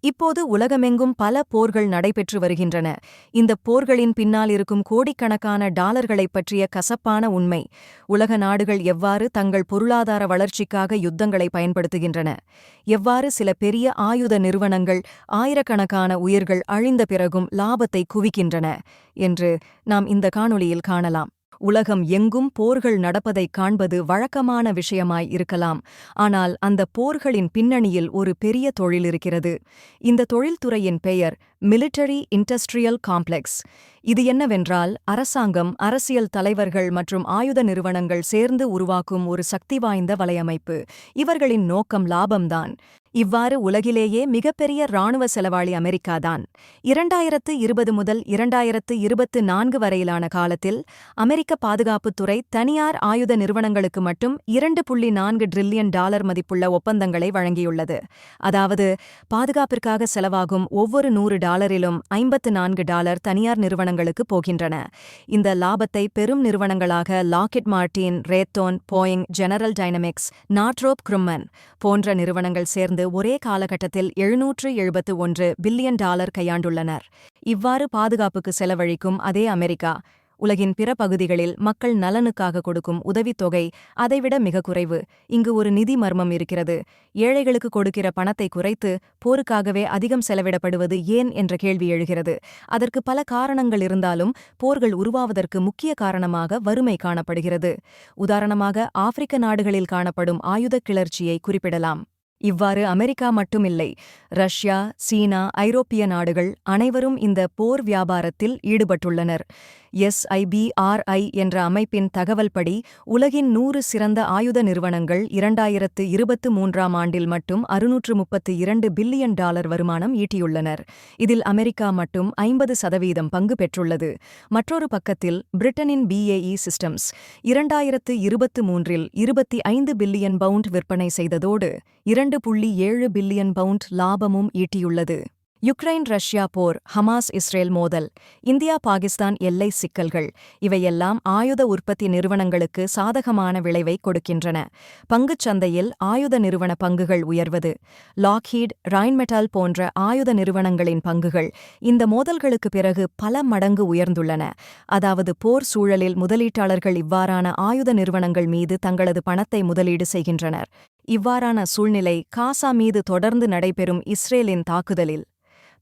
இப்போது உலகமெங்கும் பல போர்கள் நடைபெற்று வருகின்றன. இந்த போர்களின் பின்னால் இருக்கும் கோடிக்கணக்கான டாலர்களைப் பற்றிய கசப்பான உண்மை. உலக நாடுகள் எவ்வாறு தங்கள் பொருளாதார வளர்ச்சிக்காக யுத்தங்களை பயன்படுத்துகின்றன? எவ்வாறு சில பெரிய ஆயுத நிறுவனங்கள் ஆயிரக்கணக்கான உயிர்கள் அழிந்த பிறகும் லாபத்தை குவிக்கின்றன? என்று நாம் இந்த காணொளியில் காணலாம். உலகம் எங்கும் போர்கள் நடப்பதைக் காண்பது வழக்கமான விஷயமாய் இருக்கலாம். ஆனால் அந்த போர்களின் பின்னணியில் ஒரு பெரிய தொழில் இருக்கிறது. இந்த தொழில்துறையின் பெயர் மிலிட்டரி இண்டஸ்ட்ரியல் காம்ப்ளெக்ஸ் இது என்னவென்றால் அரசாங்கம் அரசியல் தலைவர்கள் மற்றும் ஆயுத நிறுவனங்கள் சேர்ந்து உருவாக்கும் ஒரு சக்தி வாய்ந்த வலையமைப்பு. இவர்களின் நோக்கம் லாபம்தான். இவ்வாறு உலகிலேயே மிகப்பெரிய இராணுவ செலவாளி அமெரிக்காதான். இரண்டாயிரத்து இருபது முதல் இரண்டாயிரத்து இருபத்து நான்கு வரையிலான காலத்தில் அமெரிக்க பாதுகாப்புத்துறை தனியார் ஆயுத நிறுவனங்களுக்கு மட்டும் இரண்டு புள்ளி நான்கு டிரில்லியன் டாலர் மதிப்புள்ள ஒப்பந்தங்களை வழங்கியுள்ளது. அதாவது பாதுகாப்பிற்காக செலவாகும் ஒவ்வொரு நூறு டாலரிலும் ஐம்பத்து நான்கு டாலர் தனியார் நிறுவனங்களுக்கு போகின்றன. இந்த லாபத்தை பெரும் நிறுவனங்களாக Lockheed Martin Raytheon Boeing General Dynamics Northrop Grumman போன்ற நிறுவனங்கள் சேர்ந்து ஒரே காலகட்டத்தில் எழுநூற்று எழுபத்து ஒன்று பில்லியன் டாலர் கையாண்டுள்ளனர். இவ்வாறு பாதுகாப்புக்கு செலவழிக்கும் அதே அமெரிக்கா உலகின் பிற பகுதிகளில் மக்கள் நலனுக்காக கொடுக்கும் உதவித்தொகை அதைவிட மிக குறைவு. இங்கு ஒரு நிதி மர்மம் இருக்கிறது. ஏழைகளுக்கு கொடுக்கிற பணத்தை குறைத்து போருக்காகவே அதிகம் செலவிடப்படுவது ஏன் என்ற கேள்வி எழுகிறது. அதற்கு பல காரணங்கள் இருந்தாலும் போர்கள் உருவாவதற்கு முக்கிய காரணமாக வறுமை காணப்படுகிறது. உதாரணமாக ஆப்பிரிக்க நாடுகளில் காணப்படும் ஆயுதக் கிளர்ச்சியை குறிப்பிடலாம். இவ்வாறு அமெரிக்கா மட்டுமில்லை ரஷ்யா சீனா ஐரோப்பிய நாடுகள் அனைவரும் இந்த போர் வியாபாரத்தில் ஈடுபட்டுள்ளனர். எஸ்ஐபிஆர்ஐ என்ற அமைப்பின் தகவல்படி உலகின் நூறு சிறந்த ஆயுத நிறுவனங்கள் இரண்டாயிரத்து இருபத்து மூன்றாம் ஆண்டில் மட்டும் அறுநூற்று முப்பத்து இரண்டு பில்லியன் டாலர் வருமானம் ஈட்டியுள்ளனர். இதில் அமெரிக்கா மட்டும் ஐம்பது சதவீதம் பங்கு பெற்றுள்ளது. மற்றொரு பக்கத்தில் பிரிட்டனின் பிஏஇ சிஸ்டம்ஸ் இரண்டாயிரத்து இருபத்து மூன்றில் இருபத்தி ஐந்து பில்லியன் பவுண்ட் விற்பனை செய்ததோடு இரண்டு புள்ளி ஏழு பில்லியன் பவுண்ட் லாபமும் ஈட்டியுள்ளது. யுக்ரைன் ரஷ்யா போர் ஹமாஸ் இஸ்ரேல் மோதல் இந்தியா பாகிஸ்தான் எல்லை சிக்கல்கள் இவையெல்லாம் ஆயுத உற்பத்தி நிறுவனங்களுக்கு சாதகமான விளைவை கொடுக்கின்றன. பங்குச் சந்தையில் ஆயுத நிறுவன பங்குகள் உயர்வது லாக்ஹீட் ரைன்மெட்டால் போன்ற ஆயுத நிறுவனங்களின் பங்குகள் இந்த மோதல்களுக்கு பிறகு பல மடங்கு உயர்ந்துள்ளன. அதாவது போர் சூழலில் முதலீட்டாளர்கள் இவ்வாறான ஆயுத நிறுவனங்கள் மீது தங்களது பணத்தை முதலீடு செய்கின்றனர். இவ்வாறான சூழ்நிலை காசா மீது தொடர்ந்து நடைபெறும் இஸ்ரேலின் தாக்குதலில்.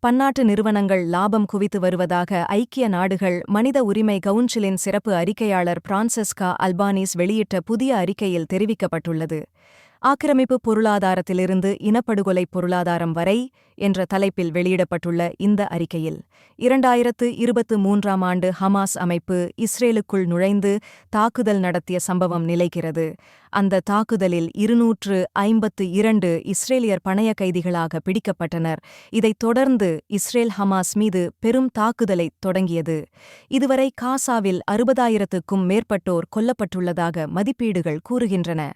பன்னாட்டு நிறுவனங்கள் லாபம் குவித்து வருவதாக ஐக்கிய நாடுகள் மனித உரிமை கவுன்சிலின் சிறப்பு அறிக்கையாளர் பிரான்செஸ்கா அல்பானிஸ் வெளியிட்ட புதிய அறிக்கையில் தெரிவிக்கப்பட்டுள்ளது. ஆக்கிரமிப்பு பொருளாதாரத்திலிருந்து இனப்படுகொலை பொருளாதாரம் வரை என்ற தலைப்பில் வெளியிடப்பட்டுள்ள இந்த அறிக்கையில் இரண்டாயிரத்து இருபத்து மூன்றாம் ஆண்டு ஹமாஸ் அமைப்பு இஸ்ரேலுக்குள் நுழைந்து தாக்குதல் நடத்திய சம்பவம் நிலைக்கிறது. அந்த தாக்குதலில் இருநூற்று ஐம்பத்து இரண்டு இஸ்ரேலியர் பணைய கைதிகளாக பிடிக்கப்பட்டனர். இதைத் தொடர்ந்து இஸ்ரேல் ஹமாஸ் மீது பெரும் தாக்குதலை தொடங்கியது. இதுவரை காசாவில் அறுபதாயிரத்துக்கும் மேற்பட்டோர் கொல்லப்பட்டுள்ளதாக மதிப்பீடுகள் கூறுகின்றன.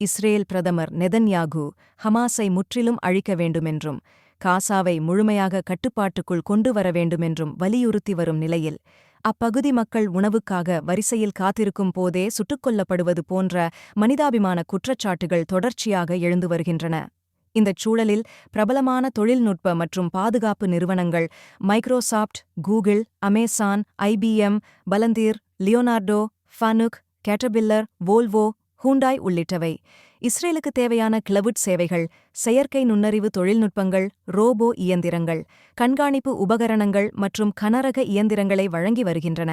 இஸ்ரேல் பிரதமர் நெதன்யாகு ஹமாஸை முற்றிலும் அழிக்க வேண்டுமென்றும் காசாவை முழுமையாக கட்டுப்பாட்டுக்குள் கொண்டு வர வேண்டுமென்றும் வலியுறுத்தி வரும் நிலையில் அப்பகுதி மக்கள் உணவுக்காக வரிசையில் காத்திருக்கும் போதே சுட்டுக்கொல்லப்படுவது போன்ற மனிதாபிமான குற்றச்சாட்டுகள் தொடர்ச்சியாக எழுந்து வருகின்றன. இந்தச் சூழலில் பிரபலமான தொழில்நுட்ப மற்றும் பாதுகாப்பு நிறுவனங்கள் Microsoft Google Amazon IBM Palantir Leonardo Fanuc Caterpillar Volvo Hyundai உள்ளிட்டவை. இஸ்ரேலுக்கு தேவையான கிளவுட் சேவைகள் செயற்கை நுண்ணறிவு தொழில்நுட்பங்கள் ரோபோ இயந்திரங்கள் கண்காணிப்பு உபகரணங்கள் மற்றும் கனரக இயந்திரங்களை வழங்கி வருகின்றன.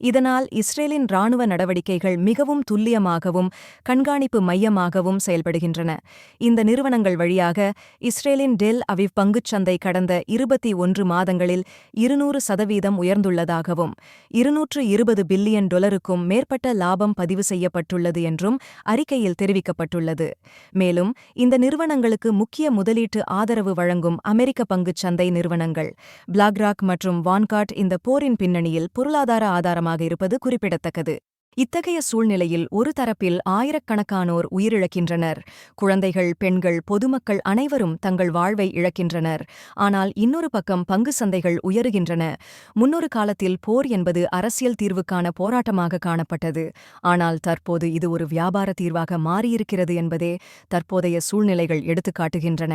இதனால் இஸ்ரேலின் இராணுவ நடவடிக்கைகள் மிகவும் துல்லியமாகவும் கண்காணிப்பு மையமாகவும் செயல்படுகின்றன. இந்த நிறுவனங்கள் வழியாக இஸ்ரேலின் டெல் அவிவ் பங்குச்சந்தை கடந்த இருபத்தி ஒன்று மாதங்களில் இருநூறு சதவீதம் உயர்ந்துள்ளதாகவும் இருநூற்று இருபது பில்லியன் டொலருக்கும் மேற்பட்ட லாபம் பதிவு செய்யப்பட்டுள்ளது என்றும் அறிக்கையில் தெரிவிக்கப்பட்டுள்ளது. மேலும் இந்த நிறுவனங்களுக்கு முக்கிய முதலீட்டு ஆதரவு வழங்கும் அமெரிக்க பங்குச் சந்தை நிறுவனங்கள். பிளாக்ராக் மற்றும் வான்காட் இந்த போரின் பின்னணியில் பொருளாதார ஆதாரமாக இருப்பது குறிப்பிடத்தக்கது. இத்தகைய சூழ்நிலையில் ஒரு தரப்பில் ஆயிரக்கணக்கானோர் உயிரிழக்கின்றனர். குழந்தைகள் பெண்கள் பொதுமக்கள் அனைவரும் தங்கள் வாழ்வை இழக்கின்றனர். ஆனால் இன்னொரு பக்கம் பங்கு சந்தைகள் உயருகின்றன. முன்னொரு காலத்தில் போர் என்பது அரசியல் தீர்வுக்கான போராட்டமாக காணப்பட்டது. ஆனால் தற்போது இது ஒரு வியாபார தீர்வாக மாறியிருக்கிறது என்பதே தற்போதைய சூழ்நிலைகள் எடுத்துக்காட்டுகின்றன.